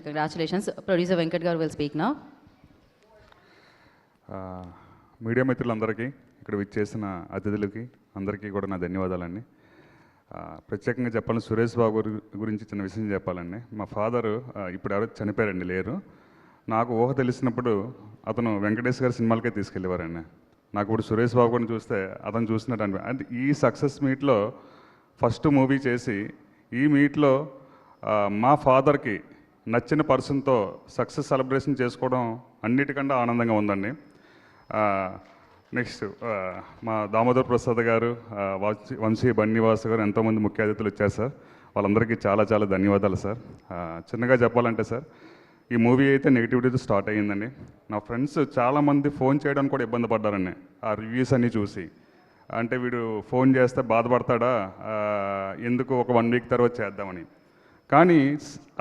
Congratulations producer Venkat గారు will speak నా media మిత్రులందరికీ ఇక్కడ విచ్చేసిన అతిథులకి అందరికీ కూడా నా ధన్యవాదాలండి. ప్రత్యేకంగా చెప్పాలని సురేష్ బాబు గురించి చిన్న విషయం చెప్పాలండి. మా ఫాదరు ఇప్పుడు ఎవరో చనిపోయారండి లేరు. నాకు ఊహ తెలిసినప్పుడు అతను వెంకటేష్ గారి సినిమాలకే తీసుకెళ్ళేవారండి. నాకు ఇప్పుడు సురేష్ బాబు గారిని చూస్తే అతను చూసినట్టు అనిపి అంటే ఈ సక్సెస్ మీట్లో ఫస్ట్ మూవీ చేసి ఈ మీట్లో మా ఫాదర్కి నచ్చిన పర్సన్తో సక్సెస్ సెలబ్రేషన్ చేసుకోవడం అన్నిటికంటే ఆనందంగా ఉందండి. నెక్స్ట్ మా దామోదర్ ప్రసాద్ గారు వంశీ- వంశీ బన్నివాస్ గారు ఎంతోమంది ముఖ్య అతిథులు వచ్చారు సార్. వాళ్ళందరికీ చాలా చాలా ధన్యవాదాలు సార్. చిన్నగా చెప్పాలంటే సార్ ఈ మూవీ అయితే నెగిటివిటీతో స్టార్ట్ అయ్యిందండి. నా ఫ్రెండ్స్ చాలామంది ఫోన్ చేయడానికి కూడా ఇబ్బంది పడ్డారండి. ఆ రివ్యూస్ అన్నీ చూసి. అంటే వీడు ఫోన్ చేస్తే బాధపడతాడా? ఎందుకు ఒక వన్ వీక్ తర్వాత చేద్దామని. కానీ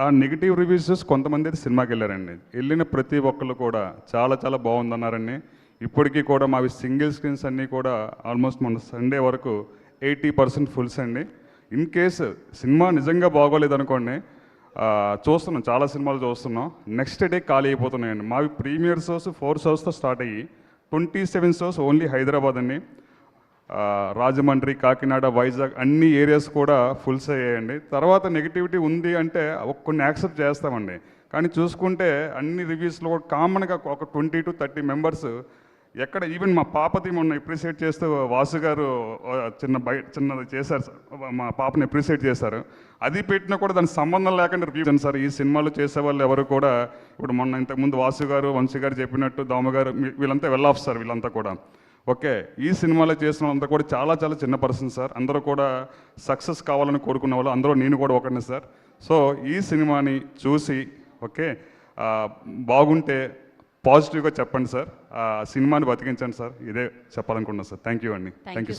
ఆ నెగిటివ్ రివ్యూస్ చూసి కొంతమంది అయితే సినిమాకి వెళ్ళారండి. వెళ్ళిన ప్రతి ఒక్కళ్ళు కూడా చాలా చాలా బాగుందన్నారండి. ఇప్పటికీ కూడా మావి సింగిల్ స్క్రీన్స్ అన్నీ కూడా ఆల్మోస్ట్ మన సండే వరకు ఎయిటీ పర్సెంట్ ఫుల్స్ అండి. ఇన్ కేసు సినిమా నిజంగా బాగోలేదు అనుకోండి చూస్తున్నాం చాలా సినిమాలు చూస్తున్నాం. నెక్స్ట్ డే ఖాళీ అయిపోతున్నాయండి. మావి ప్రీమియర్ షోస్ ఫోర్ షోస్తో స్టార్ట్ అయ్యి twenty seven shows only Hyderabad అండి. రాజమండ్రి కాకినాడ వైజాగ్ అన్ని ఏరియాస్ కూడా ఫుల్స్ అయ్యాయండి. తర్వాత నెగిటివిటీ ఉంది అంటే కొన్ని యాక్సెప్ట్ చేస్తామండి. కానీ చూసుకుంటే అన్ని రివ్యూస్లో కూడా కామన్గా ఒక ట్వంటీ టు థర్టీ మెంబర్స్ ఎక్కడ ఈవెన్ మా పాపది మొన్న ఎప్రిషియేట్ చేస్తూ వాసు గారు చిన్న బయ చిన్నది చేశారు. సార్. మా పాపని ఎప్రిషియేట్ చేశారు. అది పెట్టినా కూడా దానికి సంబంధం లేకుండా రివ్యూ సార్. ఈ సినిమాలు చేసే వాళ్ళు ఎవరు కూడా ఇప్పుడు మొన్న ఇంతకుముందు వాసు గారు వంశీ గారు చెప్పినట్టు దామ గారు వీళ్ళంతా వెళ్ళాఫ్ సార్ వీళ్ళంతా కూడా. ఓకే ఈ సినిమాలో చేసిన వాళ్ళంతా కూడా చాలా చాలా చిన్న పర్సన్ సార్. అందరూ కూడా సక్సెస్ కావాలని కోరుకున్న వాళ్ళు. అందరూ నేను కూడా ఒకరిని సార్. సో ఈ సినిమాని చూసి ఓకే బాగుంటే పాజిటివ్గా చెప్పండి సార్. ఆ సినిమాని బతికించండి సార్. ఇదే చెప్పాలనుకున్నాను సార్. థ్యాంక్ యూ అండి థ్యాంక్ యూ